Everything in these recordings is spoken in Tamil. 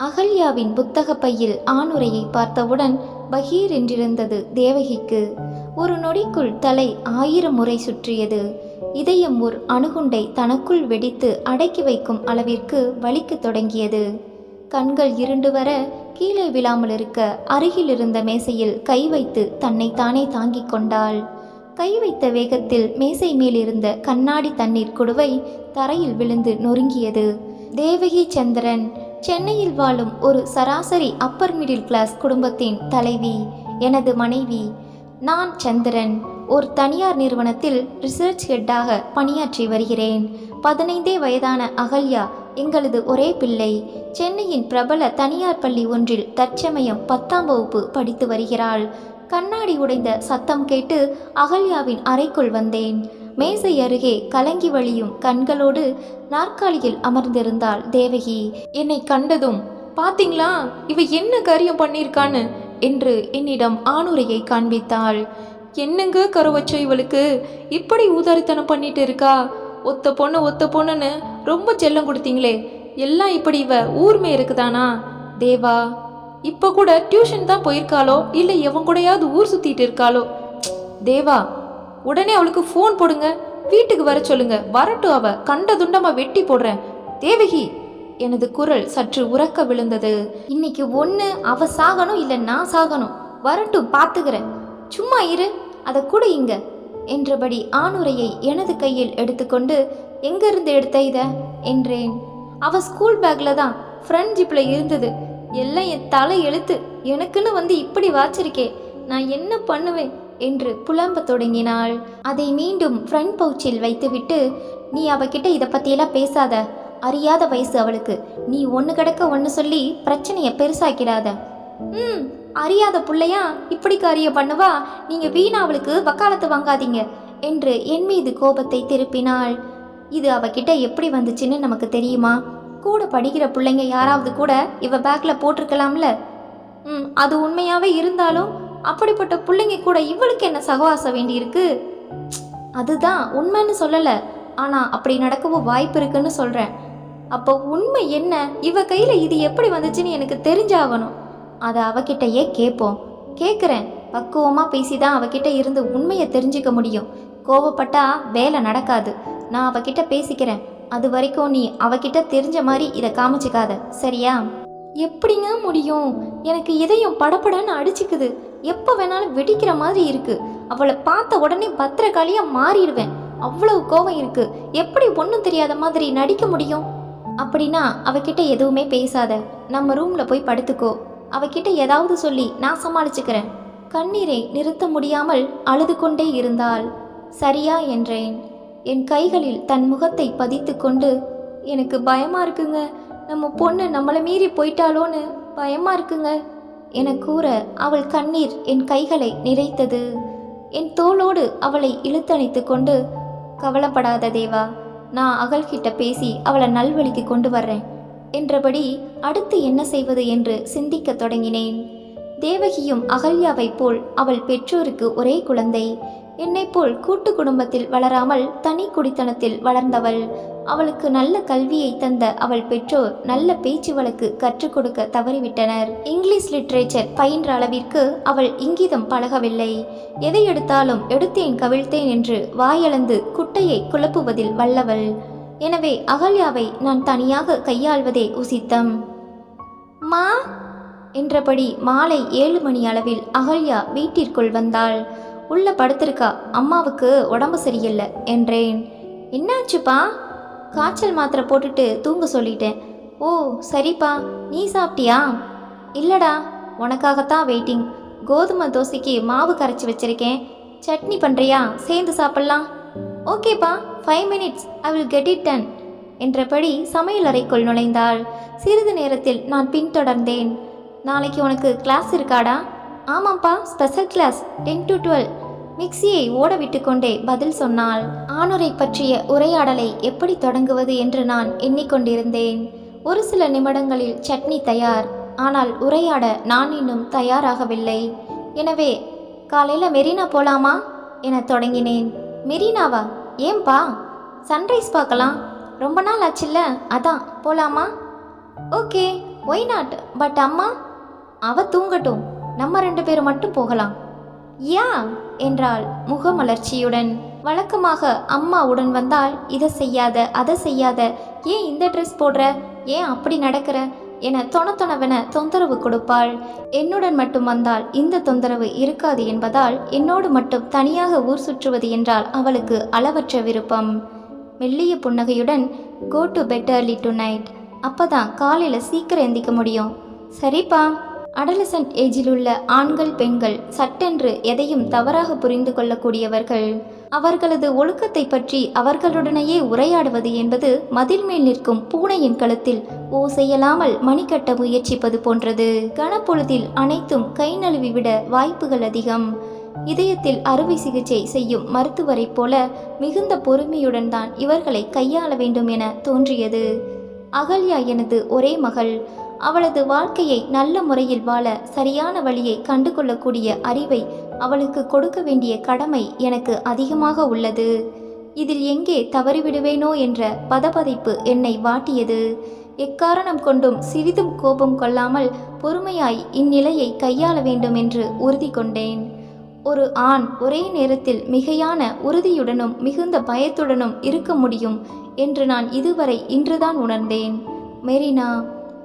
அகல்யாவின் புத்தக பையில் ஆணுரையை பார்த்தவுடன் பகீர் என்றிருந்தது தேவகிக்கு. ஒரு நொடிக்குள் தலை ஆயிரம் முறை சுற்றியது. இதயம் ஒரு அணுகுண்டை தனக்குள் வெடித்து அடக்கி வைக்கும் அளவிற்கு வலிக்க தொடங்கியது. கண்கள் இருண்டு வர கீழே விழாமல் இருக்க அருகில் இருந்த மேசையில் கை வைத்து தன்னை தானே தாங்கிக் கொண்டாள். கை வைத்த வேகத்தில் மேசை மேலிருந்த கண்ணாடி தண்ணீர் குடுவை தரையில் விழுந்து நொறுங்கியது. தேவகி சந்திரன் சென்னையில் வாழும் ஒரு சராசரி அப்பர் மிடில் கிளாஸ் குடும்பத்தின் தலைவி எனது மனைவி. நான் சந்திரன் ஒரு தனியார் நிறுவனத்தில் ரிசர்ச் ஹெட்டாக பணியாற்றி வருகிறேன். பதினைந்தே வயதான அகல்யா எங்களது ஒரே பிள்ளை. சென்னையின் பிரபல தனியார் பள்ளி ஒன்றில் தற்சமயம் பத்தாம் வகுப்பு படித்து வருகிறாள். கண்ணாடி உடைந்த சத்தம் கேட்டு அகல்யாவின் அறைக்குள் வந்தேன். மேசை அருகே கலங்கி வழியும் கண்களோடு நாற்காலியில் அமர்ந்திருந்தாள் தேவகி. என்னை கண்டதும் பாத்தீங்களா? இவ என்ன காரியம் பண்ணியிருக்கான்னு என்று என்னிடம் ஆணுரையை காண்பித்தாள். என்னங்க கருவச்சோ இவளுக்கு? இப்படி ஊதாரித்தனம் பண்ணிட்டு இருக்கா? ஒத்த பொண்ணு ஒத்த பொண்ணுன்னு ரொம்ப செல்லம் கொடுத்தீங்களே எல்லாம் இப்படி இவ ஊர்மே இருக்குதானா தேவா இப்போ கூட டியூஷன் தான் போயிருக்காளோ? இல்லை எவன் கூடயாவது ஊர் சுத்திட்டு இருக்காளோ? தேவா உடனே அவளுக்கு ஃபோன் போடுங்க. வீட்டுக்கு வர சொல்லுங்க. வரட்டும் அவ. கண்ட துண்டமா வெட்டி போடுறேன். தேவகி எனது குரல் சற்று உறக்க விழுந்தது. இன்னைக்கு ஒன்று அவ சாகணும் இல்லை நான் சாகணும்? வரட்டும் பார்த்துக்கிறேன் சும்மா இரு. அதை கூட இங்க. என்றபடி ஆணுரையை எனது கையில் எடுத்துக்கொண்டு எங்கிருந்து எடுத்த இத? என்றேன். அவ ஸ்கூல் பேக்ல தான். ஃப்ரண்ட் ஜிப்பில் இருந்தது. எல்லாம் என் தலை எழுத்து. எனக்குன்னு வந்து இப்படி வாச்சிருக்கே. நான் என்ன பண்ணுவேன்? என்று புலம்ப தொடங்கினாள். அதை மீண்டும் ஃப்ரண்ட் பவுச்சில் வைத்துவிட்டு நீ அவகிட்ட இதை பற்றியெல்லாம் பேசாத. அறியாத வயசு அவளுக்கு. நீ ஒன்று கிடக்க ஒன்று சொல்லி பிரச்சனையை பெருசாக்கிடாத. ம் அறியாத புள்ளையா? இப்படி காரியம் பண்ணுவா? நீங்கள் வீணா அவளுக்கு வக்காலத்து வாங்காதீங்க. என்று என் மீது கோபத்தை திருப்பினாள். இது அவகிட்ட எப்படி வந்துச்சுன்னு நமக்கு தெரியுமா? கூட படிக்கிற பிள்ளைங்க யாராவது கூட இவ பேக்கில் போட்டிருக்கலாம்ல. ம் அது உண்மையாகவே இருந்தாலும் அப்படிப்பட்ட பிள்ளைங்க கூட இவளுக்கு என்ன சகவாசம் வேண்டியிருக்கு அதுதான் உண்மைன்னு சொல்லலை. ஆனால் அப்படி நடக்கவும் வாய்ப்பு இருக்குன்னு சொல்கிறேன் அப்போ உண்மை என்ன? இவ கையில் இது எப்படி வந்துச்சுன்னு எனக்கு தெரிஞ்சாகணும். அதை அவகிட்டயே கேட்போம் கேட்குறேன் பக்குவமாக பேசி தான் அவகிட்ட இருந்து உண்மையை தெரிஞ்சுக்க முடியும். கோவப்பட்டா வேலை நடக்காது. நான் அவகிட்ட பேசிக்கிறேன். அது வரைக்கும் நீ அவகிட்ட தெரிஞ்ச மாதிரி இதை காமிச்சிக்காத. சரியா? எப்படிங்க முடியும்? எனக்கு இதயம் படபடன்னு அடிச்சுக்குது. எப்போ வேணாலும் வெடிக்கிற மாதிரி இருக்கு. அவளை பார்த்த உடனே பத்திரகாளியா மாறிடுவேன். அவ்வளவு கோவம் இருக்கு. எப்படி ஒன்றும் தெரியாத மாதிரி நடிக்க முடியும்? அப்படின்னா அவகிட்ட எதுவுமே பேசாத. நம்ம ரூம்ல போய் படுத்துக்கோ. அவகிட்ட ஏதாவது சொல்லி நான் சமாளிச்சுக்கிறேன். கண்ணீரை நிறுத்த முடியாமல் அழுது கொண்டே இருந்தாள். சரியா என்றேன். என் கைகளில் தன் முகத்தை பதித்து கொண்டு எனக்கு பயமா இருக்குங்க. நம்ம பொண்ணு நம்மளை மீறி போயிட்டாளோன்னு பயமா இருக்குங்க. என கூற அவள் கண்ணீர் என் கைகளை நிறைத்தது. என் தோளோடு அவளை இழுத்தணைத்து கொண்டு கவலைப்படாத தேவா நான் அகல்கிட்ட பேசி அவளை நல்வழிக்கு கொண்டு வர்றேன் என்றபடி அடுத்து என்ன செய்வது என்று சிந்திக்கத் தொடங்கினேன். தேவகியும் அகல்யாவைப் போல் அவள் பெற்றோருக்கு ஒரே குழந்தை. என்னைப்போல் கூட்டு குடும்பத்தில் வளராமல் தனி குடித்தனத்தில் வளர்ந்தவள். அவளுக்கு நல்ல கல்வியை தந்த அவள் பெற்றோர் நல்ல பேச்சு வழக்கு கற்றுக் கொடுக்க தவறிவிட்டனர். இங்கிலீஷ் லிட்ரேச்சர் பயின்ற அளவிற்கு அவள் இங்கிதம் பழகவில்லை. எதை எடுத்தாலும் எடுத்தேன் கவிழ்த்தேன் என்று வாயளந்து குட்டையை குழப்புவதில் வல்லவள். எனவே அகல்யாவை நான் தனியாக கையாள்வதே உசித்தம். மா! என்றபடி மாலை ஏழு மணி அளவில் அகல்யா வீட்டிற்குள் வந்தாள். உள்ளே படுத்திருக்கா. அம்மாவுக்கு உடம்பு சரியில்லை. என்றேன். என்னாச்சுப்பா? காய்ச்சல் மாத்திரை போட்டுட்டு தூங்க சொல்லிட்டேன். ஓ சரிப்பா. நீ சாப்பிட்டியா? இல்லடா. உனக்காகத்தான் வெயிட்டிங் கோதுமை தோசைக்கு மாவு கரைச்சி வச்சிருக்கேன். சட்னி பண்ணுறியா சேர்ந்து சாப்பிட்லாம். ஓகேப்பா. Five minutes I will get it done என்றபடி சமையல் அறைக்குள் நுழைந்தாள். சிறிது நேரத்தில் நான் பின்தொடர்ந்தேன். நாளைக்கு உனக்கு கிளாஸ் இருக்காடா? ஆமாம்ப்பா special class ten to twelve மிக்சியை ஓட விட்டுக்கொண்டே பதில் சொன்னாள். ஆணுரை பற்றிய உரையாடலை எப்படி தொடங்குவது என்று நான் எண்ணிக்கொண்டிருந்தேன். ஒரு சில நிமிடங்களில் சட்னி தயார். ஆனால் உரையாட நான் இன்னும் தயாராகவில்லை. எனவே காலையில் மெரினா போலாமா? என தொடங்கினேன். மெரினாவா? ஏன்பா? சன்ரைஸ் பார்க்கலாம். ரொம்ப நாள் ஆச்சுல்ல? அதான் போலாமா? ஓகே ஒய் நாட் பட் அம்மா அவ தூங்கட்டும். நம்ம ரெண்டு பேரும் மட்டும் போகலாம். யா! என்றாள் முகமலர்ச்சியுடன். வழக்கமாக அம்மாவுடன் வந்தால் இதை செய்யாத அதை செய்யாத ஏன் இந்த ட்ரெஸ் போடுற ஏன் அப்படி நடக்கிற? என தொணத்தொணவென தொந்தரவு கொடுப்பாள். என்னுடன் மட்டும் வந்தால் இந்த தொந்தரவு இருக்காது என்பதால் என்னோடு மட்டும் தனியாக ஊர் சுற்றுவது என்றால் அவளுக்கு அளவற்ற விருப்பம். மெல்லிய புன்னகையுடன் go to bed early tonight அப்பதான் காலையில் சீக்கிரம் எந்திக்க முடியும். சரிப்பா. அடலசன்ட் ஏஜில் உள்ள ஆண்கள் பெண்கள் சட்டென்று எதையும் தவறாக புரிந்து கொள்ளக்கூடியவர்கள். அவர்களது ஒழுக்கத்தை பற்றி அவர்களுடனேயே உரையாடுவது என்பது மதில் மேல் நிற்கும் பூனையின் கழுத்தில் ஓசையலாமல் மணிக்கட்ட முயற்சிப்பது போன்றது. கனப்பொழுதில் அனைத்தும் கை நழுவி விட வாய்ப்புகள் அதிகம். இதயத்தில் அறுவை சிகிச்சை செய்யும் மருத்துவரைப் போல மிகுந்த பொறுமையுடன் தான் இவர்களை கையாள வேண்டும் என தோன்றியது. அகல்யா எனது ஒரே மகள். அவளது வாழ்க்கையை நல்ல முறையில் வாழ சரியான வழியை கண்டுகொள்ளக்கூடிய அறிவை அவளுக்கு கொடுக்க வேண்டிய கடமை எனக்கு அதிகமாக உள்ளது. இதில் எங்கே தவறிவிடுவேனோ என்ற பதபதைப்பு என்னை வாட்டியது. எக்காரணம் கொண்டும் சிறிதும் கோபம் கொள்ளாமல் பொறுமையாய் இந்நிலையை கையாள வேண்டும் என்று உறுதி கொண்டேன். ஒரு ஆண் ஒரே நேரத்தில் மிகையான உறுதியுடனும் மிகுந்த பயத்துடனும் இருக்க முடியும் என்று நான் இதுவரை இன்றுதான் உணர்ந்தேன். மெரினா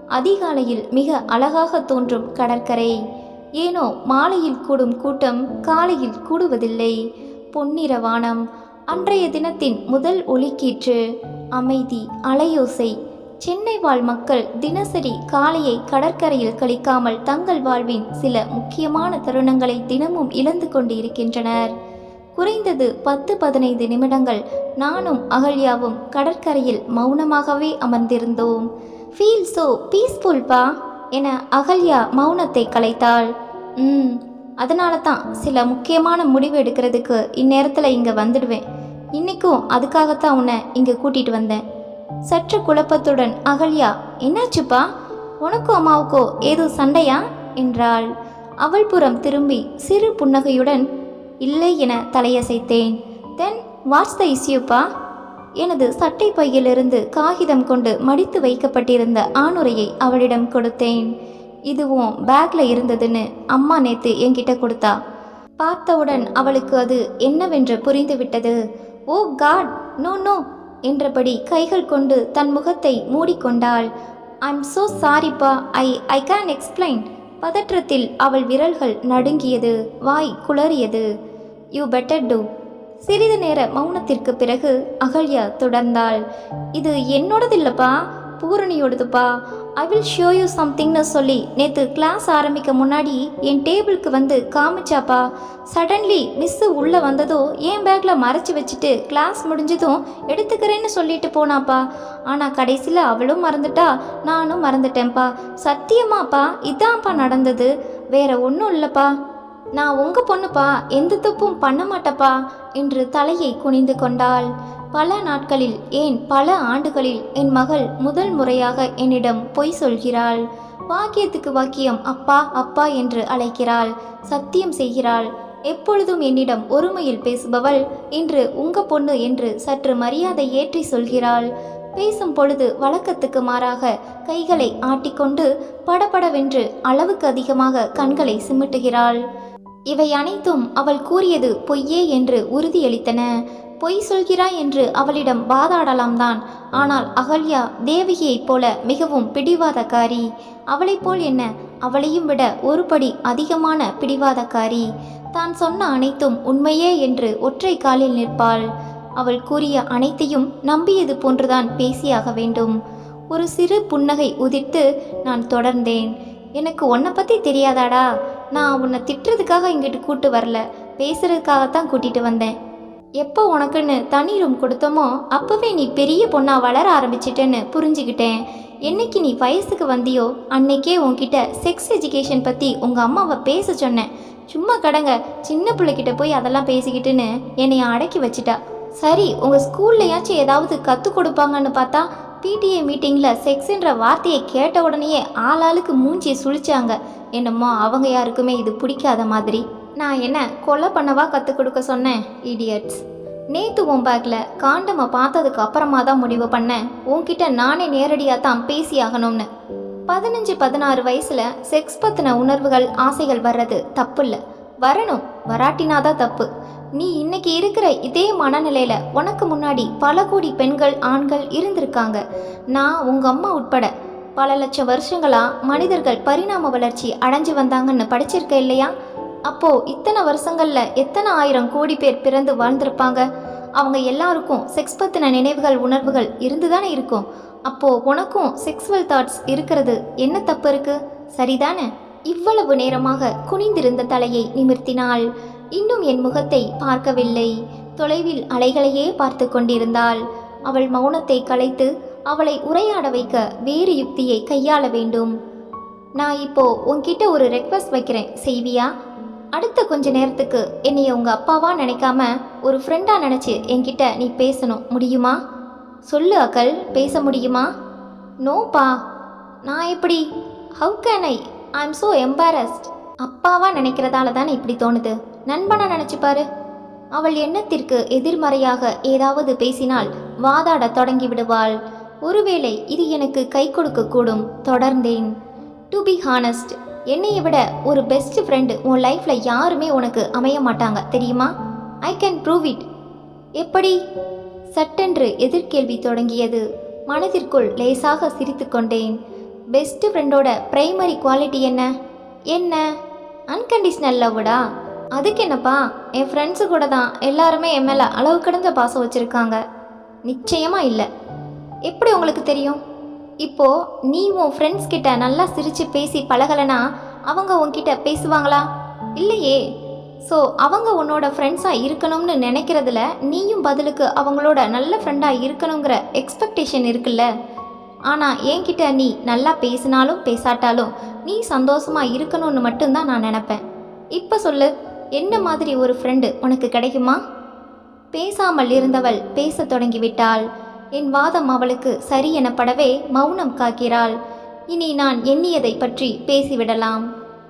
அதிகாலையில் மிக அழகாக தோன்றும் கடற்கரை. ஏனோ மாலையில் கூடும் கூட்டம் காலையில் கூடுவதில்லை. பொன்னிற வானம் அன்றைய தினத்தின் முதல் ஒளிக்கீற்று அமைதி அலையோசை. சென்னை வாழ் மக்கள் தினசரி காலையை கடற்கரையில் கழிக்காமல் தங்கள் வாழ்வின் சில முக்கியமான தருணங்களை தினமும் இழந்து கொண்டு இருக்கின்றனர் குறைந்தது பத்து பதினைந்து நிமிடங்கள் நானும் அகல்யாவும் கடற்கரையில் மௌனமாகவே அமர்ந்திருந்தோம். ஃபீல் ஸோ பீஸ்ஃபுல்பா என அகல்யா மௌனத்தை கலைத்தாள். ம் அதனால தான் சில முக்கியமான முடிவு எடுக்கிறதுக்கு இந்நேரத்தில் இங்கே வந்துடுவேன். இன்றைக்கும் அதுக்காகத்தான் உன்னை இங்கே கூட்டிகிட்டு வந்தேன். சற்று குழப்பத்துடன் அகல்யா என்னாச்சுப்பா உனக்கும் அம்மாவுக்கோ ஏதோ சண்டையா? என்றாள். அவள் புறம் திரும்பி சிறு புன்னகையுடன் இல்லை என தலையசைத்தேன். தென் வாட்ஸ் த இஸ்யூப்பா எனது சட்டை பையிலிருந்து காகிதம் கொண்டு மடித்து வைக்கப்பட்டிருந்த ஆணுரையை அவளிடம் கொடுத்தேன். இதுவும் பேக்ல இருந்ததுன்னு அம்மா நேத்து என்கிட்ட கொடுத்தா. பார்த்தவுடன் அவளுக்கு அது என்னவென்று புரிந்துவிட்டது. ஓ காட் நோ நோ என்றபடி கைகள் கொண்டு தன் முகத்தை மூடிக்கொண்டாள். ஐம் சோ சாரிப்பா ஐ ஐ கேன் எக்ஸ்பிளைன். பதற்றத்தில் அவள் விரல்கள் நடுங்கியது வாய் குளறியது. You better do. சிறிது நேர மௌனத்திற்கு பிறகு அகல்யா தொடர்ந்தாள். இது என்னோடதில்லப்பா பூரணியோடதுப்பா. ஐ வில் ஷோ யூ சம்திங்னு சொல்லி நேற்று கிளாஸ் ஆரம்பிக்க முன்னாடி என் டேபிளுக்கு வந்து காமிச்சாப்பா. சடன்லி மிஸ்ஸு உள்ளே வந்ததோ என் பேக்கில் மறைச்சி வச்சுட்டு கிளாஸ் முடிஞ்சதும் எடுத்துக்கிறேன்னு சொல்லிட்டு போனாப்பா. ஆனால் கடைசியில் அவளும் மறந்துட்டா நானும் மறந்துட்டேன்ப்பா. சத்தியமாப்பா இதான்ப்பா நடந்தது. வேற ஒன்றும் இல்லைப்பா. நான் உங்க பொண்ணுப்பா எந்த தப்பும் பண்ண மாட்டப்பா என்று தலையை குனிந்து கொண்டாள். பல நாட்களில் ஏன் பல ஆண்டுகளில் என் மகள் முதல் முறையாக என்னிடம் பொய் சொல்கிறாள். வாக்கியத்துக்கு வாக்கியம் அப்பா அப்பா என்று அழைக்கிறாள் சத்தியம் செய்கிறாள். எப்பொழுதும் என்னிடம் ஒருமையில் பேசுபவள் இன்று உங்க பொண்ணு என்று சற்று மரியாதை ஏற்றி சொல்கிறாள். பேசும் பொழுது வழக்கத்துக்கு மாறாக கைகளை ஆட்டிக்கொண்டு படபடவென்று அளவுக்கு அதிகமாக கண்களை சிமிட்டுகிறாள். இவை அனைத்தும் அவள் கூறியது பொய்யே என்று உறுதியளித்தன. பொய் சொல்கிறாய் என்று அவளிடம் வாதாடலாம் தான். ஆனால் அகல்யா தேவகியைப் போல மிகவும் பிடிவாதக்காரி. அவளைப் போல் என்ன? அவளையும் விட ஒருபடி அதிகமான பிடிவாதக்காரி. தான் சொன்ன அனைத்தும் உண்மையே என்று ஒற்றை காலில் நிற்பாள். அவள் கூறிய அனைத்தையும் நம்பியது போன்றுதான் பேசியாக வேண்டும். ஒரு சிறு புன்னகை உதிர்த்து நான் தொடர்ந்தேன். எனக்கு உன்னை பற்றி தெரியாதாடா? நான் உன்னை திட்டுறதுக்காக இங்கிட்டு கூட்டு வரல. பேசுறதுக்காகத்தான் கூட்டிகிட்டு வந்தேன். எப்போ உனக்குன்னு தனி ரூம் கொடுத்தோமோ அப்போவே நீ பெரிய பொண்ணாக வளர ஆரம்பிச்சிட்டேன்னு புரிஞ்சுக்கிட்டேன். என்னைக்கு நீ வயசுக்கு வந்தியோ அன்னைக்கே உன்கிட்ட செக்ஸ் எஜுகேஷன் பற்றி உங்கள் அம்மாவை பேச சொன்னேன். சும்மா கடங்க சின்ன பிள்ளைக்கிட்ட போய் அதெல்லாம் பேசிக்கிட்டுன்னு என்னைய அடக்கி வச்சிட்டா. சரி உங்கள் ஸ்கூல்லையாச்சும் ஏதாவது கற்றுக் கொடுப்பாங்கன்னு பார்த்தா பிடிஏ மீட்டிங்கில் செக்ஸ்ன்ற வார்த்தையை கேட்ட உடனேயே ஆளாளுக்கு மூஞ்சியை சுழிச்சாங்க. என்னமோ அவங்க யாருக்குமே இது பிடிக்காத மாதிரி. நான் என்ன கொலை பண்ணவா கற்றுக் கொடுக்க சொன்னேன் இடியட்ஸ் நேத்து உன் பேக்கில் காண்டமை பார்த்ததுக்கு அப்புறமா தான் முடிவு பண்ணேன். உன்கிட்ட நானே நேரடியாக தான் பேசி ஆகணும்னு. பதினஞ்சு பதினாறு வயசில் செக்ஸ் பற்றின உணர்வுகள் ஆசைகள் வர்றது தப்பு இல்லை. வரணும் வராட்டினாதான் தப்பு. நீ இன்னைக்கு இருக்கிற இதே மனநிலையில உனக்கு முன்னாடி பல கோடி பெண்கள் ஆண்கள் இருந்திருக்காங்க. நான் உங்க அம்மா உட்பட பல லட்சம் வருஷங்களா மனிதர்கள் பரிணாம வளர்ச்சி அடைஞ்சு வந்தாங்கன்னு படிச்சிருக்க இல்லையா? அப்போ இத்தனை வருஷங்கள்ல எத்தனை ஆயிரம் கோடி பேர் பிறந்து வாழ்ந்திருப்பாங்க? அவங்க எல்லாருக்கும் செக்ஸ் பத்தின நினைவுகள் உணர்வுகள் இருந்துதானே இருக்கும். அப்போ உனக்கும் செக்ஸுவல் தாட்ஸ் இருக்கிறது. என்ன தப்பு இருக்கு? சரிதானே? இவ்வளவு நேரமாக குனிந்திருந்த தலையை நிமிர்த்தினாள். இன்னும் என் முகத்தை பார்க்கவில்லை. தொலைவில் அலைகளையே பார்த்து கொண்டிருந்தாள். அவள் மௌனத்தை கலைத்து அவளை உரையாட வைக்க வேறு யுக்தியை கையாள வேண்டும். நான் இப்போ உன்கிட்ட ஒரு ரெக்வஸ்ட் வைக்கிறேன் செய்வியா? அடுத்த கொஞ்ச நேரத்துக்கு என்னைய உங்க அப்பாவா நினைக்காம ஒரு ஃப்ரெண்டா நினைச்சு என்கிட்ட நீ பேசணும் முடியுமா? சொல்லு அக்கல் பேச முடியுமா? நோப்பா. நான் எப்படி? How can I I am so embarrassed அப்பாவா நினைக்கிறதால தானே இப்படி தோணுது? நண்பனை நினச்சிப்பாரு அவள் எண்ணத்திற்கு எதிர்மறையாக ஏதாவது பேசினால் வாதாட தொடங்கி விடுவாள் ஒருவேளை இது எனக்கு கை கொடுக்கக்கூடும் தொடர்ந்தேன். டு பி ஹானஸ்ட் என்னையை விட ஒரு பெஸ்ட் ஃப்ரெண்டு உன் லைஃப்பில் யாருமே உனக்கு அமைய மாட்டாங்க தெரியுமா? ஐ கேன் ப்ரூவ் இட் எப்படி? சட்டென்று எதிர்கேள்வி தொடங்கியது. மனதிற்குள் லேசாக சிரித்துக்கொண்டேன் பெஸ்ட் ஃப்ரெண்டோட பிரைமரி குவாலிட்டி என்ன? என்ன? அன்கண்டிஷ்னல் லவ்டா அதுக்கு என்னப்பா? என் ஃப்ரெண்ட்ஸு கூட தான் எல்லாருமே என் மேலே அளவு கடந்த பாசம் வச்சுருக்காங்க. நிச்சயமாக இல்லை. எப்படி உங்களுக்கு தெரியும்? இப்போ நீ உன் ஃப்ரெண்ட்ஸ் கிட்ட நல்லா சிரித்து பேசி பழகலைனா அவங்க உன்கிட்ட பேசுவாங்களா? இல்லையே. ஸோ அவங்க உன்னோட ஃப்ரெண்ட்ஸாக இருக்கணும்னு நினைக்கிறதுல நீயும் பதிலுக்கு அவங்களோட நல்ல ஃப்ரெண்டாக இருக்கணுங்கிற எக்ஸ்பெக்டேஷன் இருக்குல்ல. ஆனால் என்கிட்ட நீ நல்லா பேசினாலும் பேசாட்டாலும் நீ சந்தோஷமாக இருக்கணும்னு மட்டும்தான் நான் நினப்பேன். இப்போ சொல்லு. என்ன மாதிரி ஒரு ஃப்ரெண்டு உனக்கு கிடைக்குமா? பேசாமல் இருந்தவள் பேசத் தொடங்கிவிட்டாள். என் வாதம் அவளுக்கு சரி எனப்படவே மௌனம் காக்கிறாள். இனி நான் எண்ணியதை பற்றி பேசிவிடலாம்.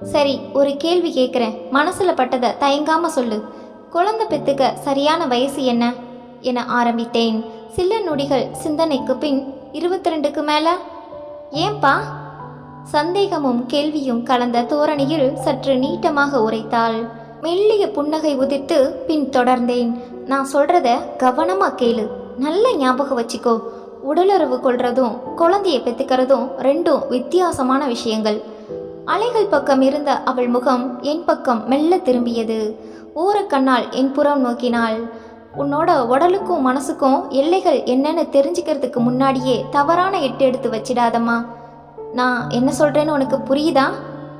சரி ஒரு கேள்வி கேட்குறேன். மனசில் பட்டதை தயங்காம சொல்லு. குழந்தை பெத்துக்க சரியான வயசு என்ன? என ஆரம்பித்தேன். சில நொடிகள் சிந்தனைக்கு பின் இருபத்தி ரெண்டுக்கு மேலே? ஏன்பா? சந்தேகமும் கேள்வியும் கலந்த தோரணியில் சற்று நீட்டமாக உரைத்தாள். மெல்லிய புன்னகை உதிர்த்து பின் தொடர்ந்தேன். நான் சொல்றத கவனமா கேளு. நல்ல ஞாபகம் வச்சுக்கோ. உடலுறவு கொள்றதும் குழந்தையை பெத்துக்கிறதும் ரெண்டும் வித்தியாசமான விஷயங்கள். அலைகள் பக்கம் இருந்த அவள் முகம் என் பக்கம் மெல்ல திரும்பியது. ஊரக்கண்ணால் என் புறம் நோக்கினாள். உன்னோட உடலுக்கும் மனசுக்கும் எல்லைகள் என்னன்னு தெரிஞ்சுக்கிறதுக்கு முன்னாடியே தவறான எட்டு எடுத்து வச்சிடாதம்மா. நான் என்ன சொல்றேன்னு உனக்கு புரியுதா?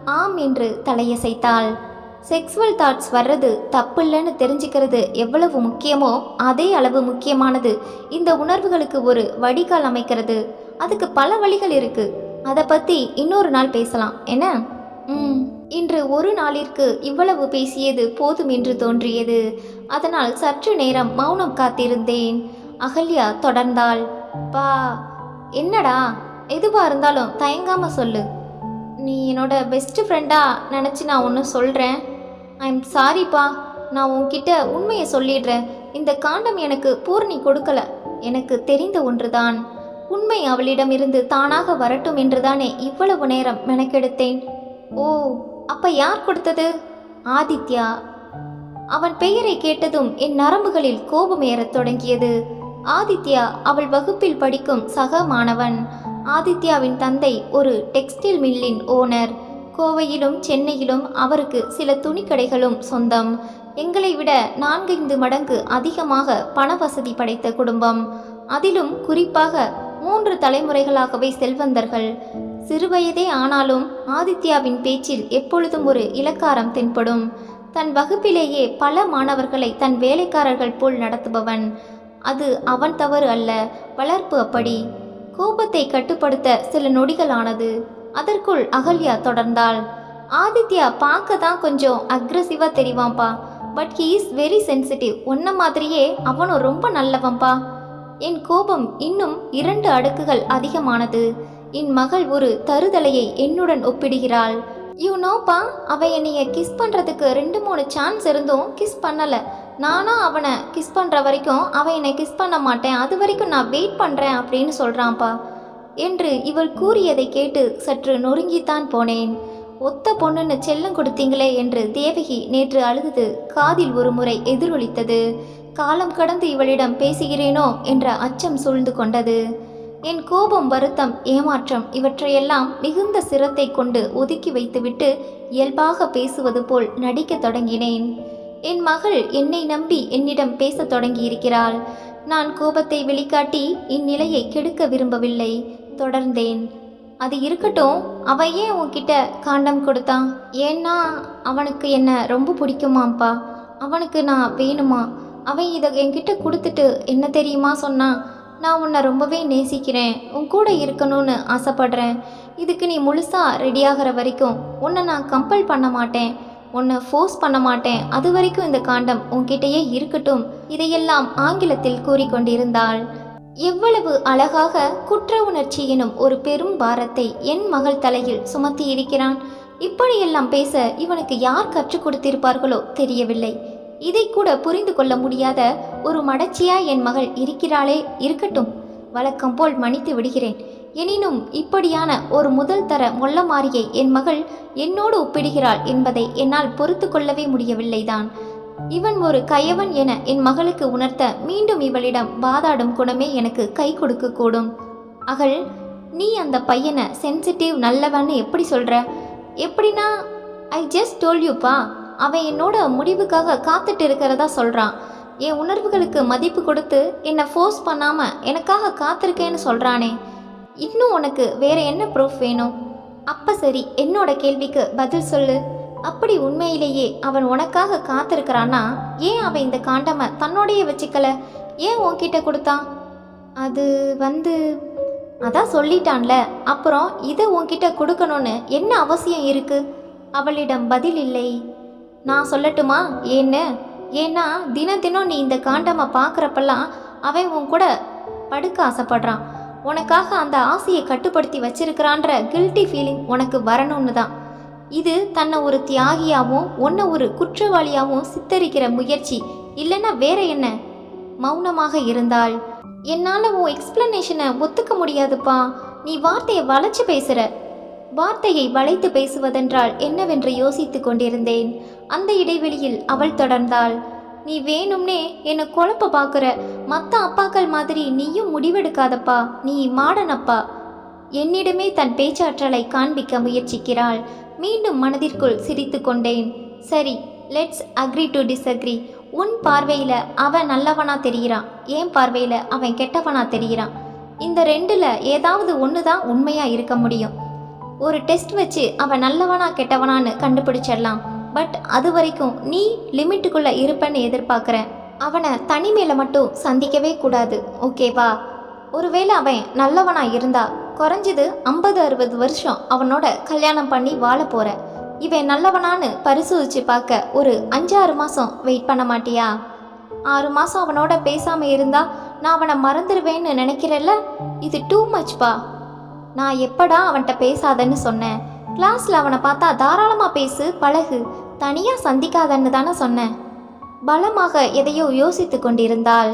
ஆம் என்று தலையசைத்தாள். செக்ஸுவல் தாட்ஸ் வர்றது தப்பில்லைன்னு தெரிஞ்சுக்கிறது எவ்வளவு முக்கியமோ அதே அளவு முக்கியமானது. இந்த உணர்வுகளுக்கு ஒரு வடிகால் அமைக்கிறது. அதுக்கு பல வழிகள் இருக்கு. அதை பத்தி இன்னொரு நாள் பேசலாம். என்ன? ம். இன்று ஒரு நாளிற்கு இவ்வளவு பேசியது போதும் என்று தோன்றியது. அதனால் சற்று நேரம் மௌனம் காத்திருந்தேன். அகல்யா தொடர்ந்தாள். பா என்னடா? எதுவா இருந்தாலும் தயங்காம சொல்லு. நீ என்னோட பெஸ்ட் ஃப்ரெண்டா நினச்சி நான் ஒன்று சொல்கிறேன் ஐ எம் சாரிப்பா நான் உன்கிட்ட உண்மையை சொல்லிடுறேன். இந்த காண்டம் எனக்கு பூர்ணி கொடுக்கல. எனக்கு தெரிந்த ஒன்றுதான். உண்மை அவளிடம் இருந்து தானாக வரட்டும் என்றுதானே இவ்வளவு நேரம் மெனக்கெடுத்தேன். ஓ அப்ப யார் கொடுத்தது? ஆதித்யா. அவன் பெயரை கேட்டதும் என் நரம்புகளில் கோபம் ஏறத் தொடங்கியது. ஆதித்யா அவள் வகுப்பில் படிக்கும் சக மாணவன். ஆதித்யாவின் தந்தை ஒரு டெக்ஸ்டைல் மில்லின் ஓனர். கோவையிலும் சென்னையிலும் அவருக்கு சில துணிக்கடைகளும் சொந்தம். எங்களை விட நான்கைந்து மடங்கு அதிகமாக பண வசதி படைத்த குடும்பம். அதிலும் குறிப்பாக மூன்று தலைமுறைகளாகவே செல்வந்தர்கள். சிறுவயதே ஆனாலும் ஆதித்யாவின் பேச்சில் எப்பொழுதும் ஒரு இலக்காரம் தென்படும். தன் வகுப்பிலேயே பல மாணவர்களை தன் வேலைக்காரர்கள் போல் நடத்துபவன். அது அவன் தவறு அல்ல வளர்ப்பு அப்படி. கோபத்தை கட்டுப்படுத்த சில நொடிகள் ஆனது அதற்குள் அகல்யா தொடர்ந்தாள். ஆதித்யா பார்க்க தான் கொஞ்சம் அக்ரஸிவாக தெரிவான்பா. But he is very sensitive உன்ன மாதிரியே அவனும் ரொம்ப நல்லவன்பா. என் கோபம் இன்னும் இரண்டு அடுக்குகள் அதிகமானது. என் மகள் ஒரு தருதலையை என்னுடன் ஒப்பிடுகிறாள். யூ நோப்பா அவ என்னைய கிஸ் பண்றதுக்கு ரெண்டு மூணு சான்ஸ் இருந்தும் கிஸ் பண்ணல. நானும் அவனை கிஸ் பண்ற வரைக்கும் அவன் என்னை கிஸ் பண்ண மாட்டேன். அது வரைக்கும் நான் வெயிட் பண்றேன் அப்படின்னு சொல்றான்ப்பா என்று இவள் கூறியதை கேட்டு சற்று நொறுங்கித்தான் போனேன். ஒத்த பொண்ணுன்னு செல்லம் கொடுத்தீங்களே என்று தேவகி நேற்று அழுதது காதில் ஒரு முறை எதிரொலித்தது. காலம் கடந்து இவளிடம் பேசுகிறேனோ என்ற அச்சம் சூழ்ந்து கொண்டது. என் கோபம் வருத்தம் ஏமாற்றம் இவற்றையெல்லாம் மிகுந்த சிரத்தை கொண்டு ஒதுக்கி வைத்துவிட்டு இயல்பாக பேசுவது போல் நடிக்கத் தொடங்கினேன். என் மகள் என்னை நம்பி என்னிடம் பேசத் தொடங்கியிருக்கிறாள். நான் கோபத்தை வெளிக்காட்டி இந்நிலையை கெடுக்க விரும்பவில்லை. தொடர்ந்தேன். அது இருக்கட்டும் அவ ஏன் உன்கிட்ட காண்டம் கொடுத்தான் ஏன்னா அவனுக்கு என்ன ரொம்ப பிடிக்குமாப்பா அவனுக்கு நான் வேணுமா? அவன் இதை என்கிட்ட கொடுத்துட்டு என்ன தெரியுமா சொன்னான் நான் உன்னை ரொம்பவே நேசிக்கிறேன். உன் கூட இருக்கணும்னு ஆசைப்படுறேன். இதுக்கு நீ முழுசாக ரெடியாகிற வரைக்கும் உன்னை நான் கம்பல் பண்ண மாட்டேன். உன்னை ஃபோர்ஸ் பண்ண மாட்டேன். அது வரைக்கும் இந்த காண்டம் உன்கிட்டயே இருக்கட்டும். இதையெல்லாம் ஆங்கிலத்தில் கூறிக்கொண்டிருந்தாள். எவ்வளவு அழகாக குற்ற உணர்ச்சி எனும் ஒரு பெரும் பாரத்தை என் மகள் தலையில் சுமத்தி இருக்கிறான் இப்படியெல்லாம் பேச இவனுக்கு யார் கற்றுக் கொடுத்திருப்பார்களோ தெரியவில்லை. இதை கூட புரிந்து கொள்ள முடியாத ஒரு மடச்சியா என் மகள் இருக்கிறாளே இருக்கட்டும். வழக்கம் போல் மன்னித்து விடுகிறேன். எனினும் இப்படியான ஒரு முதல் தர மொல்லமாரியை என் மகள் என்னோடு ஒப்பிடுகிறாள் என்பதை என்னால் பொறுத்து கொள்ளவே முடியவில்லைதான். இவன் ஒரு கயவன் என என் மகளுக்கு உணர்த்த மீண்டும் இவளிடம் வாதாடும் குணமே எனக்கு கை கொடுக்க கூடும். அகல் நீ அந்த பையனை சென்சிட்டிவ் நல்லவன்னு எப்படி சொல்ற? எப்படின்னா ஐ ஜஸ்ட் டோல் யூப்பா அவன் என்னோட முடிவுக்காக காத்துட்டு இருக்கிறதா சொல்கிறான் என் உணர்வுகளுக்கு மதிப்பு கொடுத்து என்னை ஃபோர்ஸ் பண்ணாமல் எனக்காக காத்திருக்கேன்னு சொல்கிறானே இன்னும் உனக்கு வேற என்ன ப்ரூஃப் வேணும்? அப்போ சரி என்னோட கேள்விக்கு பதில் சொல்லு. அப்படி உண்மையிலேயே அவன் உனக்காக காத்திருக்கிறான்னா ஏன் அவன் இந்த காண்டமை தன்னோடையே வச்சுக்கல? ஏன் உன்கிட்ட கொடுத்தான்? அது வந்து அதான் சொல்லிட்டான்ல அப்புறம் இதை உன்கிட்ட கொடுக்கணும்னு என்ன அவசியம் இருக்கு? அவளிடம் பதில் இல்லை. நான் சொல்லட்டுமா? ஏன்னு? ஏன்னா தினம் தினம் நீ இந்த காண்டமை பார்க்குறப்பெல்லாம் அவன் உன் கூட படுக்க ஆசைப்படுறான். உனக்காக அந்த ஆசையை கட்டுப்படுத்தி வச்சிருக்கிறான்ற கில்ட்டி ஃபீலிங் உனக்கு வரணும்னு தான் இது தன்னை ஒரு தியாகியாகவும் உன்னை ஒரு குற்றவாளியாகவும் சித்தரிக்கிற முயற்சி. இல்லைன்னா வேற என்ன? மௌனமாக இருந்தாள். என்னால் உன் எக்ஸ்பிளனேஷனை ஒத்துக்க முடியாதுப்பா. நீ வார்த்தையை வளைச்சு பேசுற. வார்த்தையை வளைத்து பேசுவதென்றால் என்னவென்று யோசித்துக் கொண்டிருந்தேன். அந்த இடைவெளியில் அவள் தொடர்ந்தாள். நீ வேணும்னே என்னை குழப்ப பார்க்குற மற்ற அப்பாக்கள் மாதிரி நீயும் முடிவெடுக்காதப்பா. நீ மாடனப்பா. என்னிடமே தன் பேச்சாற்றலை காண்பிக்க முயற்சிக்கிறாள். மீண்டும் மனதிற்குள் சிரித்து கொண்டேன். சரி லெட்ஸ் அக்ரி டு டிஸ்அக்ரி உன் பார்வையில் அவன் நல்லவனா தெரிகிறான் என் பார்வையில் அவன் கெட்டவனா தெரிகிறான் இந்த ரெண்டில் ஏதாவது ஒன்று தான் உண்மையாக இருக்க முடியும். ஒரு டெஸ்ட் வச்சு அவன் நல்லவனா கெட்டவனான்னு கண்டுபிடிச்சிடலாம். பட் அது வரைக்கும் நீ லிமிட்டுக்குள்ளே இருப்பேன்னு எதிர்பார்க்குறேன். அவனை தனிமையில் மட்டும் சந்திக்கவே கூடாது. ஓகேவா ஒருவேளை அவன் நல்லவனாக இருந்தா குறைஞ்சது ஐம்பது அறுபது வருஷம் அவனோட கல்யாணம் பண்ணி வாழ போற. இவன் நல்லவனான்னு பரிசோதிச்சு பார்க்க ஒரு அஞ்சாறு மாதம் வெயிட் பண்ண மாட்டியா? ஆறு மாதம் அவனோட பேசாமல் இருந்தா நான் அவனை மறந்துடுவேன்னு நினைக்கிறல்ல? இது டூ மச்பா நான் எப்படா அவன்கிட்ட பேசாதன்னு சொன்னேன். கிளாஸில் அவனை பார்த்தா தாராளமாக பேசு பழகு. தனியாக சந்திக்காதன்னு தானே சொன்னேன். பலமாக எதையோ யோசித்து கொண்டிருந்தாள்.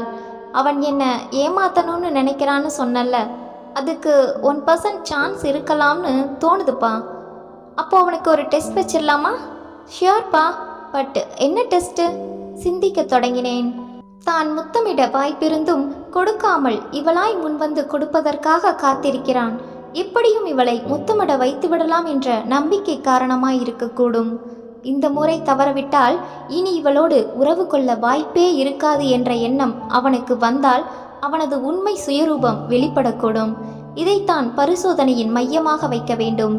அவன் என்ன ஏமாத்தணும்னு நினைக்கிறான்னு சொன்னல அதுக்கு ஒன் பர்சன்ட் சான்ஸ் இருக்கலாம்னு தோணுதுப்பா. அப்போ அவனுக்கு ஒரு டெஸ்ட் வச்சிடலாமா? ஷியோர்ப்பா பட் என்ன டெஸ்ட்டு சிந்திக்க தொடங்கினேன். தான் முத்தமிட வாய்ப்பிருந்தும் கொடுக்காமல் இவளாய் முன்வந்து கொடுப்பதற்காக காத்திருக்கிறான். எப்படியும் இவளை முத்தமிட வைத்து விடலாம் என்ற நம்பிக்கை காரணமாய் இருக்கக்கூடும். இந்த முறை தவறவிட்டால் இனி இவளோடு உறவு கொள்ள வாய்ப்பே இருக்காது என்ற எண்ணம் அவனுக்கு வந்தால் அவனது உண்மை சுயரூபம் வெளிப்படக்கூடும். இதைத்தான் பரிசோதனையின் மையமாக வைக்க வேண்டும்.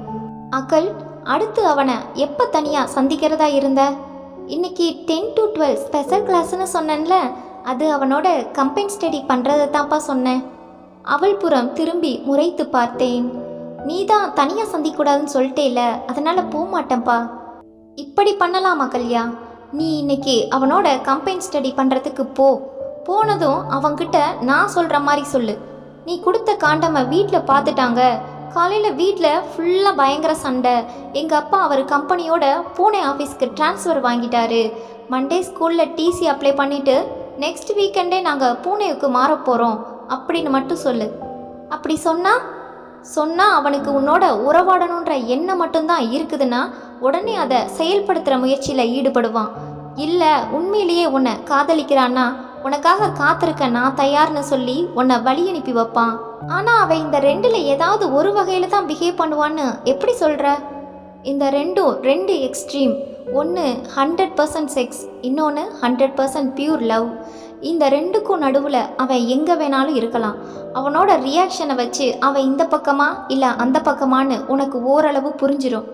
அகல் அடுத்து அவனை எப்போ தனியாக சந்திக்கிறதா இருந்த? இன்னைக்கு டென் டு டுவெல் ஸ்பெஷல் கிளாஸ்னு சொன்னேன்ல அது அவனோட கம்பைன் ஸ்டடி பண்ணுறதை தான்ப்பா சொன்னேன். அவள் புறம் திரும்பி முறைத்து பார்த்தேன். நீ தான் தனியாக சந்திக்கூடாதுன்னு சொல்லிட்டேல அதனால் போக மாட்டேன்ப்பா இப்படி பண்ணலாமா கல்யா? நீ இன்னைக்கு அவனோட கம்பைன் ஸ்டடி பண்ணுறதுக்கு போ. போனதும் அவன்கிட்ட நான் சொல்கிற மாதிரி சொல்லு. நீ கொடுத்த காண்டமை வீட்டில் பார்த்துட்டாங்க காலையில் வீட்டில் ஃபுல்லாக பயங்கர சண்டை. எங்கள் அப்பா அவர் கம்பெனியோட பூனே ஆஃபீஸ்க்கு ட்ரான்ஸ்ஃபர் வாங்கிட்டாரு. மண்டே ஸ்கூலில் டிசி அப்ளை பண்ணிவிட்டு நெக்ஸ்ட் வீக்கெண்டே நாங்கள் பூனேவுக்கு மாற போகிறோம் அப்படின்னு மட்டும் சொல்லு. அப்படி சொன்னால் சொன்னால் அவனுக்கு உன்னோட உறவாடணுன்ற எண்ணம் மட்டும்தான் இருக்குதுன்னா உடனே அதை செயல்படுத்துகிற முயற்சியில் ஈடுபடுவான். இல்லை உண்மையிலேயே உன்னை காதலிக்கிறான்னா உனக்காக காத்திருக்க நான் தயார்னு சொல்லி உன்னை வழி அனுப்பி வைப்பான். ஆனால் அவ இந்த ரெண்டில் ஏதாவது ஒரு வகையில் தான் பிஹேவ் பண்ணுவான்னு எப்படி சொல்கிற இந்த ரெண்டும் ரெண்டு எக்ஸ்ட்ரீம் ஒன்று ஹண்ட்ரட் பர்சன்ட் செக்ஸ் இன்னொன்று ஹண்ட்ரட் பர்சன்ட் பியூர் லவ் இந்த ரெண்டுக்கும் நடுவில் அவன் எங்கே வேணாலும் இருக்கலாம். அவனோட ரியாக்ஷனை வச்சு அவன் இந்த பக்கமா இல்லை அந்த பக்கமான்னு உனக்கு ஓரளவு புரிஞ்சிடும்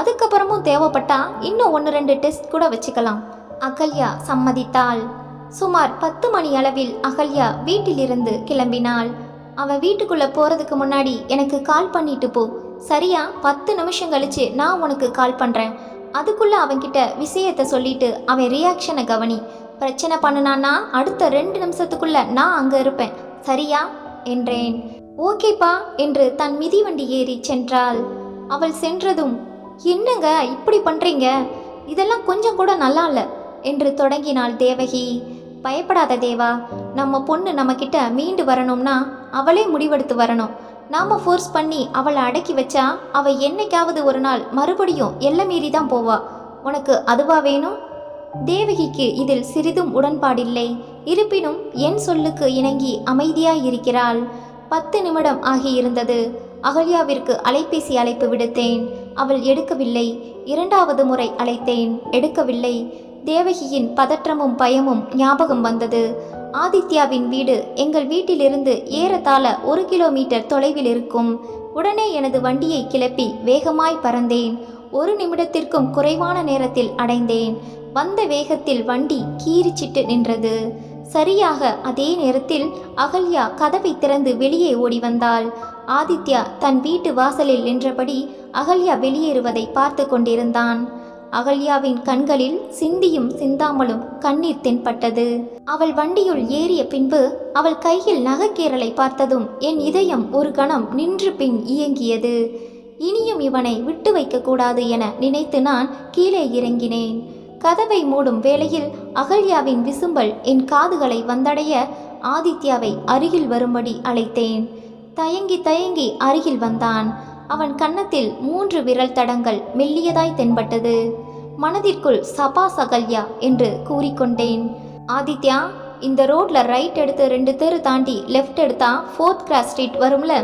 அதுக்கப்புறமும் தேவைப்பட்டா இன்னும் ஒன்று ரெண்டு டெஸ்ட் கூட வச்சுக்கலாம். அகல்யா சம்மதித்தாள். சுமார் பத்து மணி அளவில் அகல்யா வீட்டிலிருந்து கிளம்பினாள். அவன் வீட்டுக்குள்ள போறதுக்கு முன்னாடி எனக்கு கால் பண்ணிட்டு போ. சரியா பத்து நிமிஷம் கழிச்சு நான் உனக்கு கால் பண்றேன். அதுக்குள்ள அவன்கிட்ட விஷயத்தை சொல்லிட்டு அவன் ரியாக்ஷனை கவனி. பிரச்சனை பண்ணுனான்னா அடுத்த ரெண்டு நிமிஷத்துக்குள்ள நான் அங்க இருப்பேன். சரியா? என்றேன். ஓகேப்பா என்று தன் மிதிவண்டி ஏறி சென்றாள். அவள் சென்றதும் என்னங்க இப்படி பண்றீங்க? இதெல்லாம் கொஞ்சம் கூட நல்லா இல்ல என்று தொடங்கினாள் தேவகி. பயப்படாத தேவா. நம்ம பொண்ணு நம்மக்கிட்ட மீண்டு வரணும்னா அவளே முடிவெடுத்து வரணும். நாம் ஃபோர்ஸ் பண்ணி அவளை அடக்கி வச்சா அவள் என்னைக்காவது ஒரு நாள் மறுபடியும் எல்லை மீறி தான் போவா. உனக்கு அதுவா வேணும்? தேவகிக்கு இதில் சிறிதும் உடன்பாடில்லை. இருப்பினும் என் சொல்லுக்கு இணங்கி அமைதியாய் இருக்கிறாள். பத்து நிமிடம் ஆகியிருந்தது. அகல்யாவிற்கு அலைபேசி அழைப்பு விடுத்தேன். அவள் எடுக்கவில்லை. இரண்டாவது முறை அழைத்தேன். எடுக்கவில்லை. தேவகியின் பதற்றமும் பயமும் ஞாபகம் வந்தது. ஆதித்யாவின் வீடு எங்கள் வீட்டிலிருந்து ஏறத்தாழ ஒரு கிலோமீட்டர் தொலைவில் இருக்கும். உடனே எனது வண்டியை கிளப்பி வேகமாய் பறந்தேன். ஒரு நிமிடத்திற்கும் குறைவான நேரத்தில் அடைந்தேன். வந்த வேகத்தில் வண்டி கீறிச்சிட்டு நின்றது. சரியாக அதே நேரத்தில் அகல்யா கதவை திறந்து வெளியே ஓடி வந்தாள். ஆதித்யா தன் வீட்டு வாசலில் நின்றபடி அகல்யா வெளியேறுவதை பார்த்து கொண்டிருந்தான். அகல்யாவின் கண்களில் சிந்தியும் சிந்தாமலும் கண்ணீர் தென்பட்டது. அவள் வண்டியுள் ஏறிய பின்பு அவள் கையில் நகைக்கீரலை பார்த்ததும் என் இதயம் ஒரு கணம் நின்று பின் இயங்கியது. இனியும் இவனை விட்டு வைக்கக்கூடாது என நினைத்து நான் கீழே இறங்கினேன். கதவை மூடும் வேளையில் அகல்யாவின் விசும்பல் என் காதுகளை வந்தடைய ஆதித்யாவை அருகில் வரும்படி அழைத்தேன். தயங்கி தயங்கி அருகில் வந்தான். அவன் கன்னத்தில் மூன்று விரல் தடங்கள் மெல்லியதாய் தென்பட்டது. மனதிற்குள் சபா சகல்யா என்று கூறிக்கொண்டேன். ஆதித்யா இந்த ரோட்ல ரைட் எடுத்து ரெண்டு தெரு தாண்டி லெஃப்ட் எடுத்தா ஃபோர்த் கிராஸ் ஸ்ட்ரீட் வரும்ல?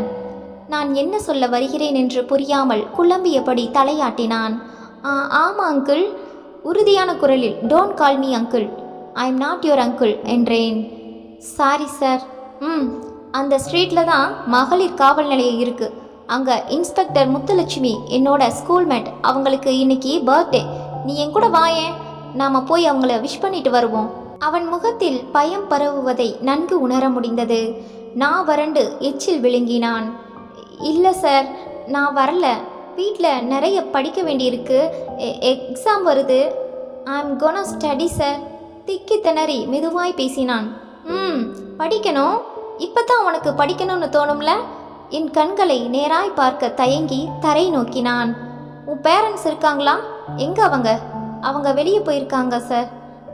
நான் என்ன சொல்ல வருகிறேன் என்று புரியாமல் குழம்பியபடி தலையாட்டினான். ஆமாம் ஆமா அங்கிள் உறுதியான குரலில் don't call me uncle I am not your uncle என்றேன். சாரி சார் ம் அந்த ஸ்ட்ரீட்டில் தான் மகளிர் காவல் நிலையம் இருக்குது அங்கே இன்ஸ்பெக்டர் முத்துலட்சுமி என்னோட ஸ்கூல்மேட் அவங்களுக்கு இன்னைக்கு பர்த்டே நீ என் கூட வாயேன் நாம போய் அவங்கள விஷ் பண்ணிட்டு வருவோம். அவன் முகத்தில் பயம் பரவுவதை நன்கு உணர முடிந்தது. நான் வறண்டு எச்சில் விழுங்கினான். இல்லை சார் நான் வரல. வீட்டில் நிறைய படிக்க வேண்டியிருக்கு. எக்ஸாம் வருது. I am gonna study sir திக்கி திணறி மெதுவாய் பேசினான். ம் படிக்கணும். இப்போ தான் உனக்கு படிக்கணும்னு தோணும்ல? என் கண்களை நேராய் பார்க்க தயங்கி தரை நோக்கினான். உன் பேரண்ட்ஸ் இருக்காங்களா? எங்கே அவங்க? அவங்க வெளியே போயிருக்காங்க சார்.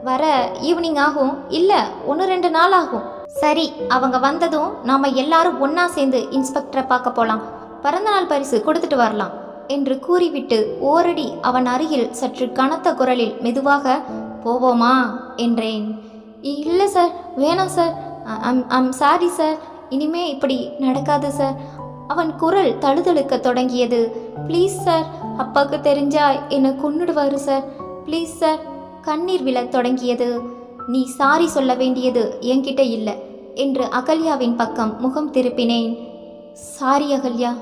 வர ஈவினிங் ஆகும். இல்லை ஒன்று ரெண்டு நாள் ஆகும். சரி அவங்க வந்ததும் நாம் எல்லாரும் ஒன்றா சேர்ந்து இன்ஸ்பெக்டரை பார்க்க போகலாம் பிறந்தநாள் பரிசு கொடுத்துட்டு வரலாம் என்று கூறிவிட்டு ஓரடி அவன் அருகில் சற்று கனத்த குரலில் மெதுவாக போவோமா? என்றேன். இல்லை சார். வேணாம் sir. I'm I'm sorry sir. இனிமே இப்படி நடக்காது சார். அவன் குரல் தழுதழுக்க தொடங்கியது. Please sir. அப்பாவுக்கு தெரிஞ்சா என்னை கொன்னுடுவாரு சார். Please sir. கண்ணீர் விழ தொடங்கியது. நீ சாரி சொல்ல வேண்டியது என்கிட்ட இல்லை என்று அகல்யாவின் பக்கம் முகம் திருப்பினேன். சாரி அகல்யா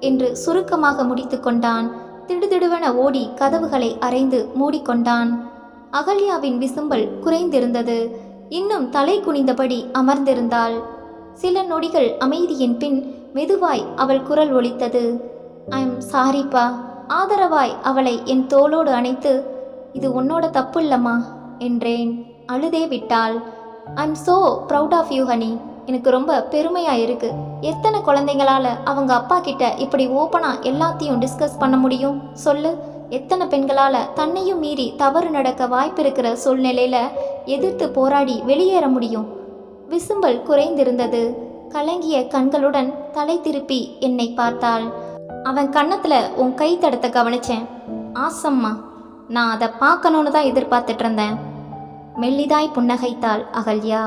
என்று சுருக்கமாக முடித்து கொண்டான். திடுதிடுவென ஓடி கதவுகளை அரைந்து மூடிக்கொண்டான். அகல்யாவின் விசும்பல் குறைந்திருந்தது. இன்னும் தலை குனிந்தபடி அமர்ந்திருந்தாள். சில நொடிகள் அமைதியின் பின் மெதுவாய் அவள் குரல் ஒலித்தது. ஐம் சாரிப்பா. ஆதரவாய் அவளை என் தோளோடு அணைத்து இது உன்னோட தப்பு இல்லம்மா என்றேன். அழுதே விட்டாள். I'm so proud of you honey எனக்கு ரொம்ப பெருமையா இருக்கு. எத்தனை குழந்தைங்களால அவங்க அப்பா கிட்ட இப்படி ஓப்பனா எல்லாத்தையும் டிஸ்கஸ் பண்ண முடியும்? சொல்லு. எத்தனை பெண்களால தன்னையும் மீறி தவறு நடக்க வாய்ப்பிருக்கிற சூழ்நிலையில் சூழ்நிலையில எதிர்த்து போராடி வெளியேற முடியும்? விசும்பல் குறைந்திருந்தது. கலங்கிய கண்களுடன் தலை திருப்பி என்னை பார்த்தாள். அவன் கன்னத்தில் உன் கை தடத்தை கவனிச்சேன். ஆசம்மா நான் அதை பார்க்கணுன்னு தான் எதிர்பார்த்துட்டு இருந்தேன். மெல்லிதாய் புன்னகைத்தாள் அகல்யா.